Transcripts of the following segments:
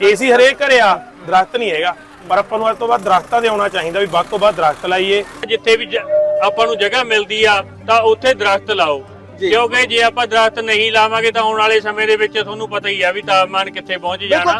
AC ਹਰੇਕ ਘਰੇ ਆ ਦਰਖਤ ਨਹੀਂ ਹੈਗਾ। ਪਰ ਆਪਾਂ ਨੂੰ ਅੱਜ ਤੋਂ ਬਾਅਦ ਦਰਖਤਾਂ ਤੇ ਆਉਣਾ ਚਾਹੀਦਾ ਵੀ ਵੱਧ ਤੋਂ ਵੱਧ ਦਰਖਤ ਲਾਈਏ। ਜਿੱਥੇ ਵੀ ਜ- ਆਪਾਂ ਨੂੰ ਜਗ੍ਹਾ ਮਿਲਦੀ ਆ ਤਾਂ ਉੱਥੇ ਦਰਖਤ ਲਾਓ। ਕਿਉਂਕਿ ਜੇ ਆਪਾਂ ਦਰਖਤ ਨਹੀਂ ਲਾਵਾਂਗੇ ਤਾਂ ਆਉਣ ਵਾਲੇ ਸਮੇਂ ਦੇ ਵਿੱਚ ਤੁਹਾਨੂੰ ਪਤਾ ਹੀ ਆ ਵੀ ਤਾਪਮਾਨ ਕਿੱਥੇ ਪਹੁੰਚ ਜਾਣਾ।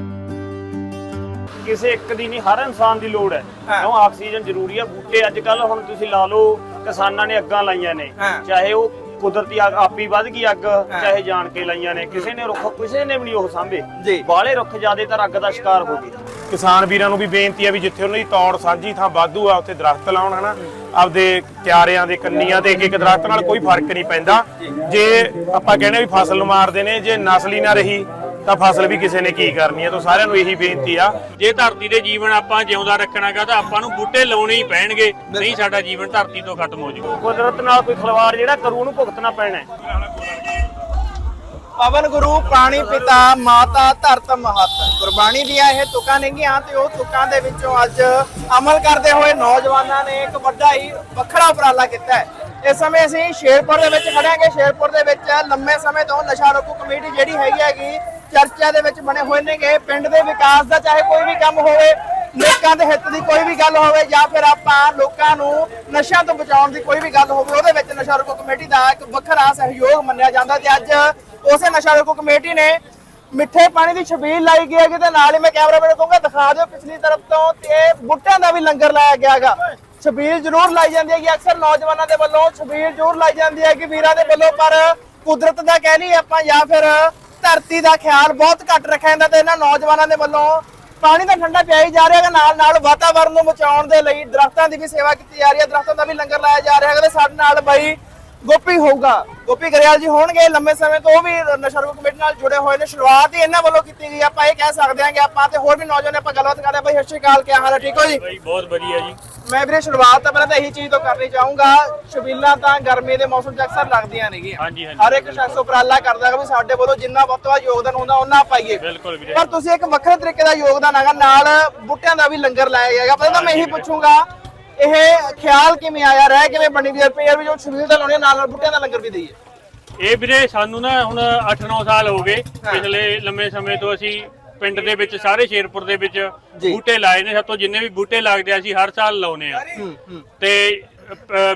ਕਿਸੇ ਇੱਕ ਦੀ ਨਹੀਂ ਹਰ ਇਨਸਾਨ ਦੀ ਲੋੜ ਹੈ। ਕਿਉਂ? ਆਕਸੀਜਨ ਜ਼ਰੂਰੀ ਹੈ ਬੂਟੇ ਅੱਜ ਕੱਲ ਹੁਣ ਤੁਸੀਂ ਲਾ ਲਓ ਕਿਸਾਨਾਂ ਨੇ ਅੱਗਾਂ ਲਾਈਆਂ ਨੇ। ਹਾਂ। ਚਾਹੇ ਉਹ ਕੁਦਰਤੀ ਅੱਗ ਆਪੀ ਵੱਧ ਗਈ ਅੱਗ ਚਾਹੇ ਜਾਣ ਕੇ ਲਾਈਆਂ ਨੇ ਕਿਸੇ ਨੇ ਰੁੱਖ ਕਿਸੇ ਨੇ ਵੀ ਨਹੀਂ ਉਹ ਸਾਂਭੇ। ਜੀ। ਬਾਲੇ ਰੁੱਖ ਜ਼ਿਆਦਾਤਰ ਅੱਗ ਦਾ ਸ਼ਿਕਾਰ ਹੋ ਗਏ। ਕਿਸਾਨ ਵੀਰਾਂ ਨੂੰ ਵੀ ਬੇਨਤੀ ਆ ਵੀ ਜਿੱਥੇ ਉਹਨਾਂ ਦੀ ਤੌੜ ਸਾਂਝੀ ਥਾਂ ਵਾਧੂ ਆ ਉੱਥੇ ਦਰਖਤ ਲਾਉਣ ਹਨਾ? ਆਪਦੇ ਕਿਆਰਿਆਂ ਦੇ ਕੰਨੀਆਂ ਤੇ ਇੱਕ ਇੱਕ ਦਰਖਤ ਨਾਲ ਕੋਈ ਫ਼ਰਕ ਨਹੀਂ ਪੈਂਦਾ। ਜੇ ਆਪਾਂ ਕਹਿੰਦੇ ਵੀ ਫਸਲ ਨੂੰ ਮਾਰਦੇ ਨੇ ਜੇ ਨਸਲੀ ਨਾ ਰਹੀ ਤਾਂ ਫਸਲ ਵੀ ਕਿਸੇ ਨੇ ਕੀ ਕਰਨੀ ਹੈ? ਤਾਂ ਸਾਰਿਆਂ ਨੂੰ ਇਹੀ ਬੇਨਤੀ ਆ। ਜੇ ਧਰਤੀ ਦੇ ਜੀਵਨ ਆਪਾਂ ਜਿਉਂਦਾ ਰੱਖਣਾਗਾ ਤਾਂ ਆਪਾਂ ਨੂੰ ਬੂਟੇ ਲਾਉਣੇ ਹੀ ਪੈਣਗੇ। ਨਹੀਂ ਸਾਡਾ ਜੀਵਨ ਧਰਤੀ ਤੋਂ ਖਤਮ ਹੋ ਜਾਊਗਾ। ਕੁਦਰਤ ਨਾਲ ਕੋਈ ਖਿਲਵਾੜ ਜਿਹੜਾ ਕਰੂ ਉਹਨੂੰ ਭੁਗਤਣਾ ਪੈਣਾ ਹੈ। ਪਵਨ ਗੁਰੂ ਪ੍ਰਾਣੀ ਪਿਤਾ ਮਾਤਾ ਧਰਤ ਮਹਤ। ਗੁਰਬਾਣੀ ਦੀਆਂ ਇਹ ਤੁਕਾਂ ਨੇਗੀਆਂ ਤੇ ਉਹ ਤੁਕਾਂ ਦੇ ਵਿੱਚੋਂ ਅੱਜ ਅਮਲ ਕਰਦੇ ਹੋਏ ਨੌਜਵਾਨਾਂ ਨੇ ਇੱਕ ਵੱਡਾ ਹੀ ਵੱਖਰਾ ਉਪਰਾਲਾ ਕੀਤਾ ਹੈ। ਇਸ ਸਮੇਂ ਅਸੀਂ ਸ਼ੇਰਪੁਰ ਦੇ ਵਿੱਚ ਖੜਾਂਗੇ ਸ਼ੇਰਪੁਰ ਦੇ ਵਿੱਚ ਲੰਮੇ ਸਮੇਂ ਤੋਂ ਨਸ਼ਾ ਰੋਕੂ ਕਮੇਟੀ ਜਿਹੜੀ ਹੈਗੀ ਹੈਗੀ ਚਰਚਾ ਦੇ ਵਿੱਚ ਬਣੇ ਹੋਏ ਨੇਗੇ। ਪਿੰਡ ਦੇ ਵਿਕਾਸ ਦਾ ਚਾਹੇ ਕੋਈ ਵੀ ਕੰਮ ਹੋਵੇ, ਲੋਕਾਂ ਦੇ ਹਿੱਤ ਦੀ ਕੋਈ ਵੀ ਗੱਲ ਹੋਵੇ ਜਾਂ ਫਿਰ ਆਪਾਂ ਲੋਕਾਂ ਨੂੰ ਨਸ਼ਿਆਂ ਤੋਂ ਬਚਾਉਣ ਦੀ ਕੋਈ ਵੀ ਗੱਲ ਹੋਵੇ, ਉਹਦੇ ਵਿੱਚ ਨਸ਼ਾ ਰੋਕੂ ਕਮੇਟੀ ਦਾ ਇੱਕ ਵੱਖਰਾ ਸਹਿਯੋਗ ਮੰਨਿਆ ਜਾਂਦਾ ਤੇ ਅੱਜ ਉਸੇ ਨਸ਼ਾ ਰੋਕੂ ਕਮੇਟੀ ਨੇ ਮਿੱਠੇ ਪਾਣੀ ਦੀ ਛਬੀਲ ਲਾਈ ਗਈ ਹੈਗੀ ਤੇ ਨਾਲ ਹੀ ਮੈਂ ਕੈਮਰਾਮੈਨ ਨੂੰ ਕਹੂੰਗਾ, ਦਿਖਾ ਦਿਓ ਪਿਛਲੀ ਤਰਫ ਤੋਂ ਤੇ ਬੁੱਟਿਆਂ ਦਾ ਵੀ ਲੰਗਰ ਲਾਇਆ ਗਿਆ ਹੈਗਾ। ਛਬੀਲ ਜ਼ਰੂਰ ਲਾਈ ਜਾਂਦੀ ਹੈਗੀ, ਅਕਸਰ ਨੌਜਵਾਨਾਂ ਦੇ ਵੱਲੋਂ ਛਬੀਲ ਜ਼ਰੂਰ ਲਾਈ ਜਾਂਦੀ ਹੈ ਕਿ ਵੀਰਾਂ ਦੇ ਵੱਲੋਂ, ਪਰ ਕੁਦਰਤ ਦਾ ਕਹਿ ਲਈ ਆਪਾਂ ਜਾਂ ਫਿਰ ਧਰਤੀ ਦਾ ਖਿਆਲ ਬਹੁਤ ਘੱਟ ਰੱਖਿਆ ਜਾਂਦਾ ਤੇ ਇਹਨਾਂ ਨੌਜਵਾਨਾਂ ਦੇ ਵੱਲੋਂ ਪਾਣੀ ਤਾਂ ਠੰਡਾ ਪਿਆ ਹੀ ਜਾ ਰਿਹਾ ਹੈ ਨਾਲ ਨਾਲ ਵਾਤਾਵਰਣ ਨੂੰ ਬਚਾਉਣ ਦੇ ਲਈ ਦਰਖਤਾਂ ਦੀ ਵੀ ਸੇਵਾ ਕੀਤੀ ਜਾ ਰਹੀ ਹੈ। ਦਰਖਤਾਂ ਦਾ ਵੀ ਲੰਗਰ ਲਾਇਆ ਜਾ ਰਿਹਾ ਹੈ ਤੇ ਸਾਡੇ ਨਾਲ ਬਾਈ ਗੋਪੀ ਹੋਊਗਾ। ਗੋਪੀ ਗਰੇਵਾਲ ਜੀ ਹੋਣਗੇ ਲੰਮੇ ਸਮੇਂ ਤੋਂ ਉਹ ਵੀ ਨਸ਼ਾ ਰੋਕ ਕਮੇਟੀ ਨਾਲ ਜੁੜੇ ਹੋਏ ਨੇ। ਸ਼ੁਰੂਆਤ ਹੀ ਇਹਨਾਂ ਵੱਲੋਂ ਕੀਤੀ ਗਈ ਆਪਾਂ ਇਹ ਕਹਿ ਸਕਦੇ ਹਾਂ ਕਿ ਆਪਾਂ ਤੇ ਹੋਰ ਵੀ ਨੌਜਵਾਨ ਆਪਾਂ ਗੱਲਬਾਤ ਕਰਦੇ ਹਾਂ। ਬਾਈ, ਸਤਿ ਸ਼੍ਰੀ ਅਕਾਲ ਕੀ ਹਾਲ ਹੈ? ਠੀਕ ਹੋ ਜੀ? ਬਈ, ਬਹੁਤ ਵਧੀਆ ਜੀ। ਮੈਂ ਵੀਰੇ ਸ਼ੁਰੂਆਤ ਤਾਂ ਪਹਿਲਾਂ ਤਾਂ ਇਹੀ ਚੀਜ਼ ਤੋਂ ਕਰਨੀ ਚਾਹੂੰਗਾ ਸ਼ਬੀਲਾਂ ਤਾਂ ਗਰਮੀ ਦੇ ਮੌਸਮ 'ਚ ਅਕਸਰ ਲੱਗਦੀਆਂ ਨੇਗੀਆਂ। ਹਾਂਜੀ, ਹਾਂਜੀ। ਹਰ ਇੱਕ ਸ਼ਖਸ ਉਪਰਾਲਾ ਕਰਦਾ ਹੈ ਵੀ ਸਾਡੇ ਵੱਲੋਂ ਜਿੰਨਾ ਵੱਧ ਤੋਂ ਵੱਧ ਯੋਗਦਾਨ ਹੁੰਦਾ ਉਹਨਾਂ ਪਾਈਏ। ਬਿਲਕੁਲ ਵੀਰੇ। ਪਰ ਤੁਸੀਂ ਇੱਕ ਵੱਖਰੇ ਤਰੀਕੇ ਦਾ ਯੋਗਦਾਨ ਹੈਗਾ ਨਾਲ ਬੂਟਿਆਂ ਦਾ ਵੀ ਲੰਗਰ ਲਾਇਆ ਹੈਗਾ। ਪਹਿਲਾਂ ਤਾਂ ਮੈਂ ਇਹੀ ਪੁੱਛੂੰਗਾ ਇਹ ਖਿਆਲ ਕਿਵੇਂ ਆਇਆ? ਰਹਿ ਕਿਵੇਂ ਬਣੀ ਵੀ ਰੁਪਏ ਵੀ ਜੋ ਸ਼ਬੀਲ ਦਾ ਲਾਉਣੀ ਨਾਲ ਨਾਲ ਬੂਟਿਆਂ ਦਾ ਲੰਗਰ ਵੀ ਦਈਏ। ਇਹ ਵੀਰੇ ਸਾਨੂੰ ਨਾ ਹੁਣ 8-9 ਸਾਲ ਹੋ ਗਏ ਪਿਛਲੇ ਲੰਮੇ ਸਮੇਂ ਤੋਂ ਅਸੀਂ ਪਿੰਡ ਦੇ ਵਿੱਚ ਸਾਰੇ ਸ਼ੇਰਪੁਰ ਦੇ ਵਿੱਚ ਬੂਟੇ ਲਾਏ ਨੇ। ਸਾਤੋਂ ਜਿੰਨੇ ਵੀ ਬੂਟੇ ਲੱਗਦੇ ਆ ਅਸੀਂ ਹਰ ਸਾਲ ਲਾਉਨੇ ਆ। ਤੇ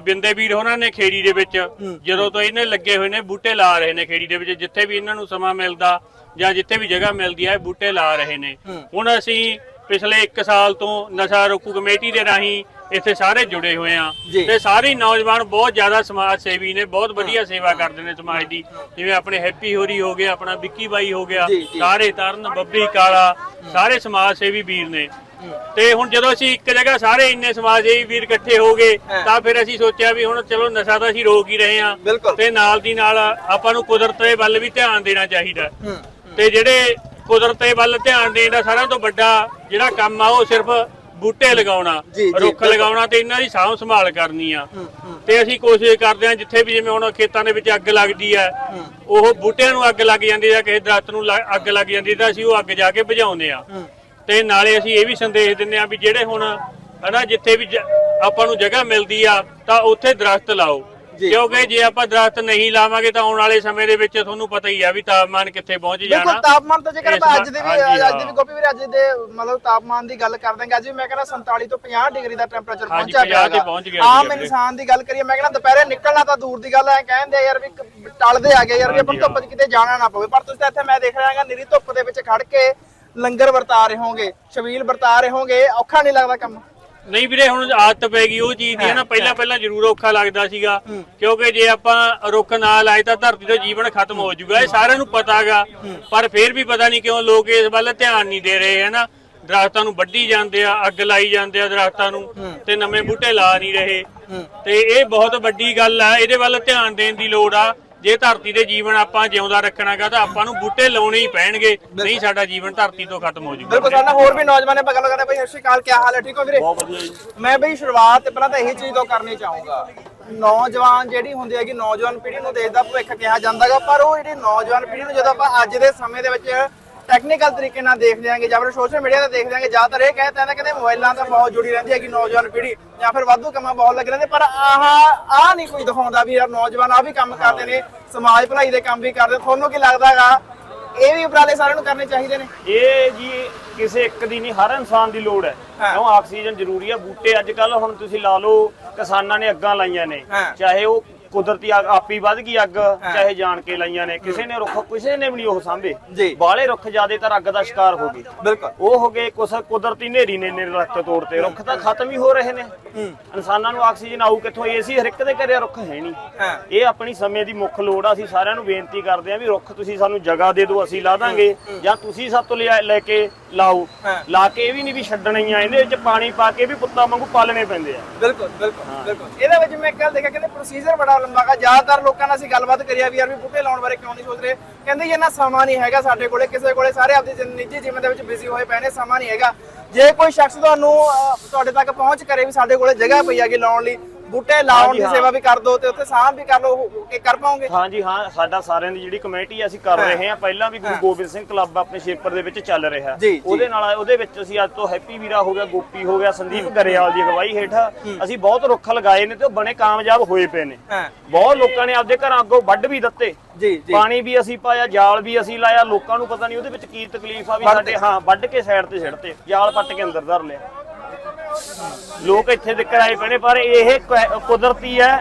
ਬਿੰਦੇ ਵੀਰ ਹੋਰਾਂ ਨੇ ਖੇੜੀ ਦੇ ਵਿੱਚ ਜਦੋਂ ਤੋਂ ਇਹਨੇ ਲੱਗੇ ਹੋਏ ਨੇ ਬੂਟੇ ਲਾ ਰਹੇ ਨੇ ਖੇੜੀ ਦੇ ਵਿੱਚ। ਜਿੱਥੇ ਵੀ ਇਹਨਾਂ ਨੂੰ ਸਮਾਂ ਮਿਲਦਾ ਜਾਂ ਜਿੱਥੇ ਵੀ ਜਗ੍ਹਾ ਮਿਲਦੀ ਹੈ ਬੂਟੇ ਲਾ ਰਹੇ ਨੇ। ਹੁਣ ਅਸੀਂ ਪਿਛਲੇ 1 ਸਾਲ ਤੋਂ ਨਸ਼ਾ ਰੋਕੂ ਕਮੇਟੀ ਦੇ ਰਾਹੀਂ ਇੱਥੇ ਸਾਰੇ ਜੁੜੇ ਹੋਏ ਆ। ਜੀ। ਤੇ ਸਾਰੇ ਨੌਜਵਾਨ ਬਹੁਤ ਜ਼ਿਆਦਾ ਸਮਾਜ ਸੇਵੀ ਨੇ ਬਹੁਤ ਵਧੀਆ ਸੇਵਾ ਕਰਦੇ ਨੇ ਸਮਾਜ ਦੀ। ਜਿਵੇਂ ਆਪਣੇ ਹੈਪੀ ਹੋਰੀ ਹੋ ਗਿਆ ਆਪਣਾ ਵਿੱਕੀ ਬਾਈ ਹੋ ਗਿਆ ਜੀ, ਜੀ। ਸਾਰੇ ਤਰਨ ਬੱਬੀ ਕਾਲਾ ਸਾਰੇ ਸਮਾਜ ਸੇਵੀ ਵੀਰ ਨੇ। ਤੇ ਹੁਣ ਜਦੋਂ ਅਸੀਂ ਇੱਕ ਜਗ੍ਹਾ ਸਾਰੇ ਇੰਨੇ ਸਮਾਜ ਸੇਵੀ ਵੀਰ ਇਕੱਠੇ ਹੋ ਗਏ ਹਾਂ। ਤਾਂ ਫਿਰ ਅਸੀਂ ਸੋਚਿਆ ਵੀ ਹੁਣ ਚਲੋ ਨਸ਼ਾ ਤਾਂ ਅਸੀਂ ਰੋਕ ਹੀ ਰਹੇ ਬਿਲਕੁਲ। ਤੇ ਨਾਲ ਦੀ ਨਾਲ ਆਪਾਂ ਨੂੰ ਕੁਦਰਤ ਦੇ ਵੱਲ ਵੀ ਧਿਆਨ ਦੇਣਾ ਚਾਹੀਦਾ। ਤੇ ਜਿਹੜੇ ਕੁਦਰਤ ਦੇ ਵੱਲ ਧਿਆਨ ਦੇਣ ਦਾ ਸਾਰਿਆਂ ਤੋਂ ਵੱਡਾ ਜਿਹੜਾ ਕੰਮ ਆ ਉਹ ਸਿਰਫ ਬੂਟੇ ਲਗਾਉਣਾ ਰੁੱਖ। ਲਗਾਉਣਾ ਤੇ ਇਹਨਾਂ ਦੀ ਸਾਂਭ ਸੰਭਾਲ ਕਰਨੀ ਆ। ਤੇ ਅਸੀਂ ਕੋਸ਼ਿਸ਼ ਕਰਦੇ ਹਾਂ ਜਿੱਥੇ ਵੀ ਜਿਵੇਂ ਹੁਣ ਖੇਤਾਂ ਦੇ ਵਿੱਚ ਅੱਗ ਲੱਗਦੀ ਹੈ। ਉਹ ਬੂਟਿਆਂ ਨੂੰ ਅੱਗ ਲੱਗ ਜਾਂਦੀ ਹੈ ਜਾਂ ਕਿਸੇ ਦਰਖਤ ਨੂੰ ਅੱਗ ਲੱਗ ਜਾਂਦੀ ਤਾਂ ਅਸੀਂ ਉਹ ਅੱਗ ਜਾ ਕੇ ਬੁਝਾਉਂਦੇ ਆ। ਤੇ ਨਾਲੇ ਅਸੀਂ ਇਹ ਵੀ ਸੰਦੇਸ਼ ਦਿੰਦੇ ਆ ਵੀ ਜਿਹੜੇ ਹੁਣ ਹਨਾ ਜਿੱਥੇ ਵੀ ਆਪਾਂ ਨੂੰ ਜਗ੍ਹਾ ਮਿਲਦੀ ਆ ਤਾਂ ਉੱਥੇ ਦਰਖਤ ਲਾਓ। ਕਿਉਂਕਿ ਜੇ ਆਪਾਂ ਦਰਖਤ ਨਹੀਂ ਲਾਵਾਂਗੇ ਤਾਂ ਆਉਣ ਵਾਲੇ ਸਮੇਂ ਦੇ ਵਿੱਚ ਤੁਹਾਨੂੰ ਪਤਾ ਹੀ ਆ ਵੀ ਤਾਪਮਾਨ ਕਿੱਥੇ ਪਹੁੰਚ ਜਾਣਾ ਤਾਪਮਾਨ ਤਾਂ ਜੇਕਰ ਅੱਜ ਦੇ ਵੀ ਅੱਜ ਦੇ ਵੀ ਹਾਂ। ਗੋਪੀ ਵੀਰੇ ਅੱਜ ਦੇ ਮਤਲਬ ਤਾਪਮਾਨ ਦੀ ਗੱਲ ਕਰ ਦਾਂਗੇ ਅੱਜ ਵੀ ਮੈਂ ਕਹਿੰਦਾ 47 ਤੋਂ 50 ਡਿਗਰੀ ਦਾ ਟੈਂਪਰੇਚਰ ਹਾਂਜੀ, ਪਹੁੰਚਿਆ 50 ਤੇ ਹੈਗਾ। ਪਹੁੰਚ ਗਿਆ ਆਮ। ਇਨਸਾਨ ਦੀ ਗੱਲ ਕਰੀਏ ਮੈਂ ਕਹਿੰਦਾ ਦੁਪਹਿਰੇ ਨਿਕਲਣਾ ਤਾਂ ਦੂਰ ਦੀ ਗੱਲ ਹੈ ਕਹਿੰਦੇ ਯਾਰ ਵੀ ਟਲਦੇ ਆ ਗਏ ਯਾਰ ਵੀ ਆਪਾਂ ਧੁੱਪ 'ਚ ਕਿਤੇ ਜਾਣਾ ਨਾ ਪਵੇ ਪਰ ਤੁਸੀਂ ਤਾਂ ਇੱਥੇ ਮੈਂ ਦੇਖ ਰਿਹਾ ਹਾਂਗਾ ਨਿਰੀ ਧੁੱਪ ਦੇ ਵਿੱਚ ਖੜ ਕੇ ਲੰਗਰ ਵਰਤਾ ਰਹੇ ਹੋਗੇ ਛਬੀਲ ਵਰਤਾ ਰਹੇ ਹੋਗੇ ਔਖਾ ਨਹੀਂ ਲੱਗਦਾ ਕੰਮ ਨਹੀਂ ਵੀਰੇ ਹੁਣ ਆਦਤ ਪੈ ਗਈ ਉਹ ਚੀਜ਼ ਦੀ ਹੈ ਨਾ ਪਹਿਲਾਂ ਪਹਿਲਾਂ ਜ਼ਰੂਰ ਔਖਾ ਲੱਗਦਾ ਸੀਗਾ। ਕਿਉਂਕਿ ਜੇ ਆਪਾਂ ਰੁੱਖ ਨਾ ਲਾਏ ਤਾਂ ਧਰਤੀ ਤੋਂ ਜੀਵਨ ਖਤਮ ਹੋ ਜਾਊਗਾ ਇਹ ਸਾਰਿਆਂ ਨੂੰ ਪਤਾਗਾ ਪਰ ਫਿਰ ਵੀ ਪਤਾ ਨਹੀਂ ਕਿਉਂ ਲੋਕ ਇਸ ਵੱਲ ਧਿਆਨ ਨਹੀਂ ਦੇ ਰਹੇ ਹਨਾ। ਦਰਖਤਾਂ ਨੂੰ ਵੱਢੀ ਜਾਂਦੇ ਆ ਅੱਗ ਲਾਈ ਜਾਂਦੇ ਆ ਦਰਖਤਾਂ ਨੂੰ ਤੇ ਨਵੇਂ ਬੂਟੇ ਲਾ ਨਹੀਂ ਰਹੇ। ਤੇ ਇਹ ਬਹੁਤ ਵੱਡੀ ਗੱਲ ਆ ਇਹਦੇ ਵੱਲ ਧਿਆਨ ਦੇਣ ਦੀ ਲੋੜ ਆ। ਜੇ ਧਰਤੀ ਦੇ ਜੀਵਨ ਆਪਾਂ ਜਿਉਂਦਾ ਰੱਖਣਾਗਾ ਤਾਂ ਆਪਾਂ ਨੂੰ ਬੂਟੇ ਲਾਉਣੇ ਹੀ ਪੈਣਗੇ। ਨਹੀਂ ਸਾਡਾ ਜੀਵਨ ਧਰਤੀ ਤੋਂ ਖਤਮ ਹੋ ਜਾਊਗਾ ਬਿਲਕੁਲ ਸਾਡੇ ਹੋਰ ਵੀ ਨੌਜਵਾਨ ਨੇ ਗੱਲ ਕਰਦੇ ਬਈ ਸਤਿ ਸ਼੍ਰੀ ਅਕਾਲ ਕੀ ਹਾਲ ਹੈ ਠੀਕ ਹੋ ਵੀਰੇ? ਬਹੁਤ ਵਧੀਆ ਜੀ। ਮੈਂ ਬਈ ਸ਼ੁਰੂਆਤ ਪਹਿਲਾਂ ਤਾਂ ਇਹੀ ਚੀਜ਼ ਤੋਂ ਕਰਨੀ ਚਾਹੂੰਗਾ। ਨੌਜਵਾਨ ਜਿਹੜੀ ਹੁੰਦੀ ਹੈਗੀ ਨੌਜਵਾਨ ਪੀੜ੍ਹੀ ਨੂੰ ਦੇਸ਼ ਦਾ ਭਵਿੱਖ ਕਿਹਾ ਜਾਂਦਾਗਾ ਪਰ ਉਹ ਜਿਹੜੀ ਨੌਜਵਾਨ ਪੀੜ੍ਹੀ ਨੂੰ ਜਦੋਂ ਆਪਾਂ ਅੱਜ ਦੇ ਸਮੇਂ ਦੇ ਵਿੱਚ ਟੈਕਨੀਕਲ ਤਰੀਕੇ ਨਾਲ ਦੇਖ ਲਿਆਂਗੇ ਜਾਂ ਫਿਰ ਸੋਸ਼ਲ ਮੀਡੀਆ ਤੇ ਦੇਖ ਲਿਆਂਗੇ ਜ਼ਿਆਦਾਤਰ ਇਹ ਕਹਿੰਦੇ ਨੇ ਕਹਿੰਦੇ ਮੋਬਾਈਲਾਂ ਤੇ ਬਹੁਤ ਜੁੜੀ ਰਹਿੰਦੀ ਹੈਗੀ ਨੌਜਵਾਨ ਪੀੜ੍ਹੀ ਜਾਂ ਫਿਰ ਵਾਧੂ ਕੰਮਾਂ ਬਹੁਤ ਲੱਗ ਰਹਿੰਦੇ ਪਰ ਆਹ ਆਹ ਨਹੀਂ ਕੋਈ ਦਿਖਾਉਂਦਾ ਵੀ ਯਾਰ ਨੌਜਵਾਨ ਆ ਵੀ ਕੰਮ ਕਰਦੇ ਨੇ ਸਮਾਜ ਭਲਾਈ ਦੇ ਕੰਮ ਵੀ ਕਰਦੇ ਤੁਹਾਨੂੰ ਕੀ ਲੱਗਦਾਗਾ ਇਹ ਵੀ ਉਪਰਾਲੇ ਸਾਰਿਆਂ ਨੂੰ ਕਰਨੇ ਚਾਹੀਦੇ ਨੇ? ਇਹ ਜੀ ਕਿਸੇ ਇੱਕ ਦੀ ਨਹੀਂ ਹਰ ਇਨਸਾਨ ਦੀ ਲੋੜ ਹੈ। ਹਾਂ। ਕਿਉਂ? ਆਕਸੀਜਨ ਜ਼ਰੂਰੀ ਹੈ ਬੂਟੇ ਅੱਜ ਕੱਲ ਹੁਣ ਤੁਸੀਂ ਲਾ ਲਓ ਕਿਸਾਨਾਂ ਨੇ ਅੱਗਾਂ ਲਾਈਆਂ ਨੇ। ਹਾਂ। ਚਾਹੇ ਉਹ ਕੁਦਰਤੀ ਅੱਗ ਆਪੀ ਵੱਧ ਗਈ ਅੱਗ ਚਾਹੇ ਜਾਣ ਕੇ ਲਾਈਆਂ ਨੇ ਕਿਸੇ ਨੇ ਰੁੱਖ ਕਿਸੇ ਨੇ ਵੀ ਨਹੀਂ ਉਹ ਸਾਂਭੇ। ਬਾਲੇ ਰੁੱਖ ਜ਼ਿਆਦਾਤਰ ਅੱਗ ਦਾ ਸ਼ਿਕਾਰ ਹੋ ਗਏ। ਬਿਲਕੁਲ। ਉਹ ਹੋ ਗਏ ਕੁਛ ਕੁਦਰਤੀ ਨੇਰੀ ਨੇ ਨੇ ਰੁੱਖ ਤੋੜਤੇ। ਰੁੱਖ ਤਾਂ ਖਤਮ ਹੀ ਹੋ ਰਹੇ ਨੇ। ਇਨਸਾਨਾਂ ਨੂੰ ਆਕਸੀਜਨ ਆਊ ਕਿੱਥੋਂ? ਏਸੀ ਹਰ ਇੱਕ ਦੇ ਘਰੇ ਰੁੱਖ ਹੈ ਨਹੀਂ। ਹਾਂ। ਇਹ ਆਪਣੀ ਸਮੇਂ ਦੀ ਮੁੱਖ ਲੋੜ ਆ। ਅਸੀਂ ਸਾਰਿਆਂ ਨੂੰ ਬੇਨਤੀ ਕਰਦੇ ਹਾਂ ਵੀ ਰੁੱਖ ਤੁਸੀਂ ਸਾਨੂੰ ਜਗ੍ਹਾ ਦੇ ਦਿਓ ਅਸੀਂ ਲਾ ਦਾਂਗੇ। ਜਾਂ ਤੁਸੀਂ ਸਾਤੋਂ ਲਿਆ ਲੈ ਕੇ ਲਾਓ। ਹਾਂ। ਲਾ ਕੇ ਇਹ ਵੀ ਨਹੀਂ ਵੀ ਛੱਡਣਾ ਹੀ ਆ ਇਹਦੇ ਵਿੱਚ ਪਾਣੀ ਪਾ ਕੇ ਵੀ ਪੁੱਤਾਂ ਵਾਂਗੂ ਪਾਲਣੇ ਪੈਂਦੇ ਆ। ਬਿਲਕੁਲ ਬਿਲਕੁਲ ਬਿਲਕੁਲ। ਇਹਦੇ ਵਿੱਚ ਮੈਂ ਕੱਲ ਦੇਖਿਆ ਕਹਿੰਦੇ ਪ੍ਰੋਸੀਜਰ ਬੜਾ ਲੰਬਾ ਹੈ ਜ਼ਿਆਦਾਤਰ ਲੋਕਾਂ ਨਾਲ ਅਸੀਂ ਗੱਲਬਾਤ ਕਰੀ ਆ ਵੀ ਯਾਰ ਵੀ ਬੂਟੇ ਲਾਉਣ ਬਾਰੇ ਕਿਉਂ ਨਹੀਂ ਸੋਚ ਰਹੇ? ਕਹਿੰਦੇ ਜੀ, ਇੰਨਾ ਸਮਾਂ ਨਹੀਂ ਹੈਗਾ ਸਾਡੇ ਕੋਲੇ, ਕਿਸੇ ਕੋਲੇ ਸਾਰੇ ਆਪਣੀ ਨਿੱਜੀ ਜੀਵਨ ਦੇ ਵਿੱਚ ਬਿਜ਼ੀ ਹੋਏ ਪਏ ਨੇ, ਸਮਾਂ ਨਹੀਂ ਹੈਗਾ। ਜੇ ਕੋਈ ਸ਼ਖਸ ਤੁਹਾਨੂੰ ਤੁਹਾਡੇ ਤੱਕ ਪਹੁੰਚ ਕਰੇ ਵੀ ਸਾਡੇ ਕੋਲੇ ਜਗ੍ਹਾ ਪਈ ਹੈਗੀ ਲਾਉਣ ਲਈ ਬੂਟੇ ਲਾਉਣ ਦੀ। ਸੇਵਾ ਵੀ ਕਰ ਦੋ ਤੇ ਉੱਥੇ ਸਾਂਭ ਵੀ ਕਰ ਲਓ ਕਿ ਕਰ ਪਾਓਗੇ? ਹਾਂਜੀ ਹਾਂ ਸਾਡਾ ਸਾਰਿਆਂ ਦੀ ਜਿਹੜੀ ਕਮੇਟੀ ਆ ਅਸੀਂ ਕਰ ਰਹੇ ਹਾਂ। ਪਹਿਲਾਂ ਵੀ ਗੁਰੂ ਗੋਬਿੰਦ ਸਿੰਘ ਕਲੱਬ ਆਪਣੇ ਸ਼ੇਪਰ ਦੇ ਵਿੱਚ ਚੱਲ ਰਿਹਾ। ਉਹਦੇ ਨਾਲ ਉਹਦੇ ਵਿੱਚ ਅਸੀਂ ਅੱਜ ਤੋਂ ਹੈਪੀ ਵੀਰਾ ਹੋ ਗਿਆ ਗੋਪੀ ਹੋ ਗਿਆ ਸੰਦੀਪ ਗਰੇਵਾਲ ਦੀ ਅਗਵਾਈ ਹੇਠ ਅਸੀਂ ਬਹੁਤ ਰੁੱਖ ਲਗਾਏ ਨੇ ਤੇ ਉਹ ਬਣੇ ਕਾਮਯਾਬ ਹੋਏ ਪਏ ਨੇ। ਬਹੁਤ ਲੋਕਾਂ ਨੇ ਆਪਦੇ ਘਰਾਂ ਅੱਗੋਂ ਵੱਢ ਵੀ ਦਿੱਤੇ। ਜੀ ਜੀ। ਪਾਣੀ ਵੀ ਅਸੀਂ ਪਾਇਆ ਜਾਲ ਵੀ ਅਸੀਂ ਲਾਇਆ। ਲੋਕਾਂ ਨੂੰ ਪਤਾ ਨਹੀਂ ਉਹਦੇ ਵਿੱਚ ਕੀ ਤਕਲੀਫ ਆ ਵੀ ਸਾਡੇ ਹਾਂ ਵੱਢ ਕੇ ਸਾਈਡ ਤੇ ਛੱਡਤੇ ਜਾਲ ਪੱਟ ਕੇ ਅੰਦਰ ਧਰ ਲਿਆ। ਲੋਕ ਇੱਥੇ ਤੱਕ ਆਏ ਨੇ ਪਰ ਇਹ ਕੁ- ਕੁਦਰਤੀ ਹੈ।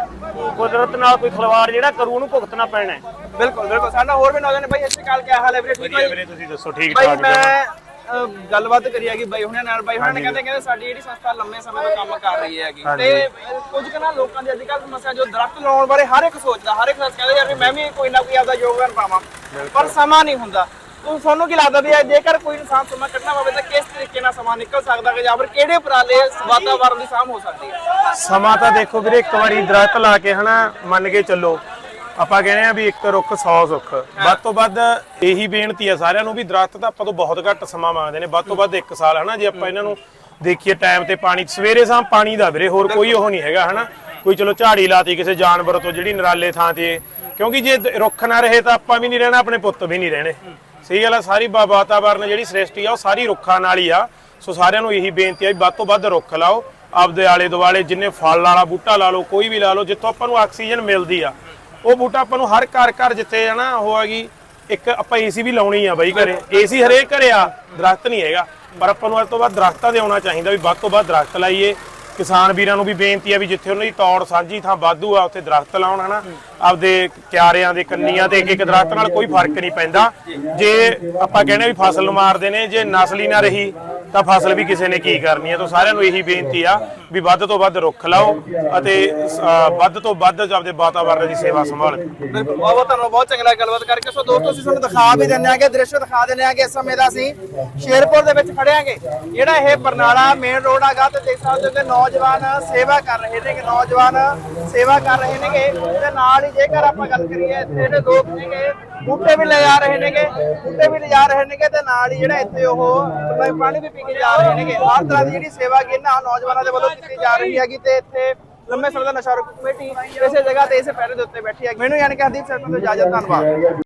ਕੁਦਰਤ ਨਾਲ ਕੋਈ ਖਿਲਵਾੜ ਜਿਹੜਾ ਕਰੂ ਉਹਨੂੰ ਭੁਗਤਣਾ ਪੈਣਾ ਹੈ। ਬਿਲਕੁਲ ਬਿਲਕੁਲ। ਸਾਡਾ ਹੋਰ ਵੀ ਨੌਜਵਾਨ ਨੇ ਬਾਈ ਸਤਿ ਸ਼੍ਰੀ ਅਕਾਲ ਕੀ ਹਾਲ ਹੈ ਵੀਰੇ? ਠੀਕ ਹੋ ਜੀ? ਤੁਸੀਂ ਦੱਸੋ ਠੀਕ ਬਾਈ ਮੈਂ ਅਹ, ਗੱਲਬਾਤ ਕਰੀ ਹੈਗੀ ਬਾਈ ਹੁਣਾਂ ਨਾਲ। ਬਾਈ ਹੁਣਾਂ ਨੇ ਕਹਿੰਦੇ ਕਹਿੰਦੇ ਸਾਡੀ ਜਿਹੜੀ ਸੰਸਥਾ ਲੰਮੇ ਸਮੇਂ ਤੋਂ ਕੰਮ ਕਰ ਰਹੀ ਹੈਗੀ। ਤੇ ਅਹ, ਕੁਝ ਕੁ ਨਾ ਲੋਕਾਂ ਦੀ ਅੱਜਕੱਲ ਸਮੱਸਿਆ ਜੋ ਦਰਖਤ ਲਾਉਣ ਬਾਰੇ ਹਰ ਇੱਕ ਸੋਚਦਾ ਹਰ ਇੱਕ ਸ਼ਖਸ ਕਹਿੰਦਾ ਯਾਰ ਵੀ ਮੈਂ ਵੀ ਕੋਈ ਨਾ ਕੋਈ ਆਪਦਾ ਯੋਗਦਾਨ ਪਾਵਾਂ। ਪਰ ਸਮਾਂ ਨਹੀਂ ਹੁੰਦਾ। ਤੁਹਾਨੂੰ ਕੀ ਲੱਗਦਾ ਵੀ ਜੇਕਰ ਕੋਈ ਇਨਸਾਨ ਸਮਾਂ ਕੱਢਣਾ ਹੋਵੇ ਤਾਂ ਕਿਸ ਤਰੀਕੇ ਨਾਲ ਸਮਾਂ ਨਿਕਲ ਸਕਦਾ ਹੈ ਜਾਂ ਫਿਰ ਕਿਹੜੇ ਉਪਰਾਲੇ ਵਾਤਾਵਰਣ ਦੀ ਸਾਂਭ ਹੋ ਸਕਦੀ ਹੈ? ਸਮਾਂ ਤਾਂ ਦੇਖੋ ਵੀਰੇ, ਇੱਕ ਵਾਰੀ ਦਰਖਤ ਲਾ ਕੇ ਹਨਾ ਮੰਨ ਕੇ ਚੱਲੋ, ਆਪਾਂ ਕਹਿੰਦੇ ਆ ਵੀ ਇੱਕ ਰੁੱਖ 100 ਸੁੱਖ। ਵੱਧ ਤੋਂ ਵੱਧ ਇਹੀ ਬੇਨਤੀ ਆ ਸਾਰਿਆਂ ਨੂੰ ਵੀ ਦਰਖਤ ਤਾਂ ਆਪਾਂ ਤੋਂ ਬਹੁਤ ਘੱਟ ਸਮਾਂ ਮੰਗਦੇ ਨੇ, ਵੱਧ ਤੋਂ ਵੱਧ ਇੱਕ ਸਾਲ ਹਨਾ, ਜੇ ਆਪਾਂ ਇਹਨਾਂ ਨੂੰ ਦੇਖੀਏ ਟਾਈਮ ਤੇ ਪਾਣੀ, ਸਵੇਰੇ ਸ਼ਾਮ ਪਾਣੀ ਦਾ ਵੀਰੇ, ਹੋਰ ਕੋਈ ਉਹ ਨਹੀਂ ਹੈਗਾ ਹਨਾ। ਕੋਈ ਚਲੋ ਝਾੜੀ ਲਾਤੀ ਕਿਸੇ ਜਾਨਵਰ ਤੋਂ ਜਿਹੜੀ ਨਰਾਲੇ ਥਾਂ ਤੇ, ਕਿਉਂਕਿ ਜੇ ਰੁੱਖ ਨਾ ਰਹੇ ਤਾਂ ਆਪਾਂ ਵੀ ਨਹੀਂ ਰਹਿਣਾ, ਆਪਣੇ ਪੁੱਤ ਵੀ ਨਹੀਂ ਰਹਿਣੇ। ਸਹੀ ਗੱਲ ਆ, ਸਾਰੀ ਵਾ- ਵਾਤਾਵਰਨ ਜਿਹੜੀ ਸ੍ਰਿਸ਼ਟੀ ਆ, ਉਹ ਸਾਰੀ ਰੁੱਖਾਂ ਨਾਲ ਹੀ ਆ। ਸੋ ਸਾਰਿਆਂ ਨੂੰ ਇਹੀ ਬੇਨਤੀ ਆ ਵੀ ਵੱਧ ਤੋਂ ਵੱਧ ਰੁੱਖ ਲਾਓ। ਆਪਦੇ ਆਲੇ ਦੁਆਲੇ ਜਿੰਨੇ ਫਲ ਵਾਲਾ ਬੂਟਾ ਲਾ ਲਓ, ਕੋਈ ਵੀ ਲਾ ਲਓ, ਜਿੱਥੋਂ ਆਪਾਂ ਨੂੰ ਆਕਸੀਜਨ ਮਿਲਦੀ ਆ। ਉਹ ਬੂਟਾ ਆਪਾਂ ਨੂੰ ਹਰ ਘਰ ਘਰ ਜਿੱਥੇ ਹੈ ਨਾ, ਉਹ ਹੈਗੀ ਇੱਕ ਆਪਾਂ ਏਸੀ ਵੀ ਲਾਉਣੀ ਆ ਬਾਈ ਘਰੇ। ਏਸੀ ਹਰੇਕ ਘਰੇ ਆ, ਦਰਖਤ ਨਹੀਂ ਹੈਗਾ। ਪਰ ਆਪਾਂ ਨੂੰ ਅੱਜ ਤੋਂ ਵੱਧ ਦਰਖਤਾਂ ਦੇ ਆਉਣਾ ਚਾਹੀਦਾ ਵੀ ਵੱਧ ਤੋਂ ਵੱਧ ਦਰਖਤ ਲਾਈਏ। ਕਿਸਾਨ ਵੀਰਾਂ ਨੂੰ ਵੀ ਬੇਨਤੀ ਆ ਵੀ ਜਿੱਥੇ ਉਹਨਾਂ ਦੀ ਤੌੜ ਸਾਂਝੀ ਥਾਂ ਵਾਧੂ ਆ, ਉੱਥੇ ਦਰਖਤ ਲਾਉਣ, ਹਨਾ? ਆਪਦੇ ਕਿਆਰਿਆਂ ਦੇ ਕੰਨੀਆਂ ਤੇ ਇੱਕ ਇੱਕ ਦਰਖਤ ਨਾਲ ਕੋਈ ਫ਼ਰਕ ਨਹੀਂ ਪੈਂਦਾ। ਜੇ ਆਪਾਂ ਕਹਿੰਦੇ ਵੀ ਫਸਲ ਨੂੰ ਮਾਰਦੇ ਨੇ, ਜੇ ਨਸਲੀ ਨਾ ਰਹੀ ਤਾਂ ਫਸਲ ਵੀ ਕਿਸੇ ਨੇ ਕੀ ਕਰਨੀ ਹੈ? ਤਾਂ ਸਾਰਿਆਂ ਨੂੰ ਇਹੀ ਬੇਨਤੀ ਆ ਵੀ ਵੱਧ ਤੋਂ ਵੱਧ ਰੁੱਖ ਲਾਓ ਅਤੇ ਅ, ਵੱਧ ਤੋਂ ਵੱਧ ਆਪਦੇ ਵਾਤਾਵਰਣ ਦੀ ਸੇਵਾ ਸੰਭਾਲ। ਬਿਲਕੁਲ ਬਹੁਤ ਬਹੁਤ ਧੰਨਵਾਦ ਬਹੁਤ ਚੰਗਾ ਲੱਗਾ ਗੱਲਬਾਤ ਕਰਕੇ। ਸੋ ਦੋਸਤੋ ਅਸੀਂ ਤੁਹਾਨੂੰ ਦਿਖਾ ਵੀ ਦਿੰਦੇ ਆਂਗੇ ਦ੍ਰਿਸ਼ ਦਿਖਾ ਦਿੰਦੇ ਆਂਗੇ ਇਸ ਸਮੇਂ ਦਾ ਅਸੀਂ। ਸ਼ੇਰਪੁਰ ਦੇ ਵਿੱਚ ਖੜੇ ਆਂਗੇ ਜਿਹੜਾ ਇਹ ਬਰਨਾਲਾ ਮੇਨ ਰੋਡ ਹੈਗਾ ਤੇ ਦੇਖ ਸਕਦੇ ਹੋ ਕਿ ਨੌਜਵਾਨ ਸੇਵਾ ਕਰ ਰਹੇ ਨੇ ਕਿ ਨੌਜਵਾਨ ਸੇਵਾ ਕਰ ਰਹੇ ਨੇਗੇ। ਤੇ ਨਾਲ ਹੀ ਜੇਕਰ ਆਪਾਂ ਗੱਲ ਕਰੀਏ, ਇੱਥੇ ਜਿਹੜੇ ਲੋਕ ਨੇਗੇ, ਬੂਟੇ ਵੀ ਲੈ ਜਾ ਰਹੇ ਨੇਗੇ, ਬੂਟੇ ਵੀ ਲਿਜਾ ਰਹੇ ਨੇਗੇ ਤੇ ਨਾਲ ਹੀ ਜਿਹੜਾ ਇੱਥੇ ਉਹ ਸਪਲਾਈ ਪਾਣੀ ਵੀ ਪੀ ਕੇ ਜਾ ਰਹੇ ਨੇਗੇ। ਹਰ ਤਰ੍ਹਾਂ ਦੀ ਜਿਹੜੀ ਸੇਵਾ ਕਿ ਇਹਨਾਂ ਨੌਜਵਾਨਾਂ ਦੇ ਵੱਲੋਂ ਕੀਤੀ ਜਾ ਰਹੀ ਹੈਗੀ ਤੇ ਇੱਥੇ ਲੰਮੇ ਸਮੇਂ ਦਾ ਨਸ਼ਾ ਰੋਕੂ ਕਮੇਟੀ ਇਸੇ ਜਗ੍ਹਾ ਤੇ ਇਸੇ ਪੈਰੇ ਦੇ ਉੱਤੇ ਬੈਠੀ ਹੈ ਮੈਨੂੰ ਯਾਨੀ ਕਿ ਹਰਦੀਪ ਸਿੰਘ ਤੋਂ ਇਜਾਜ਼ਤ, ਧੰਨਵਾਦ।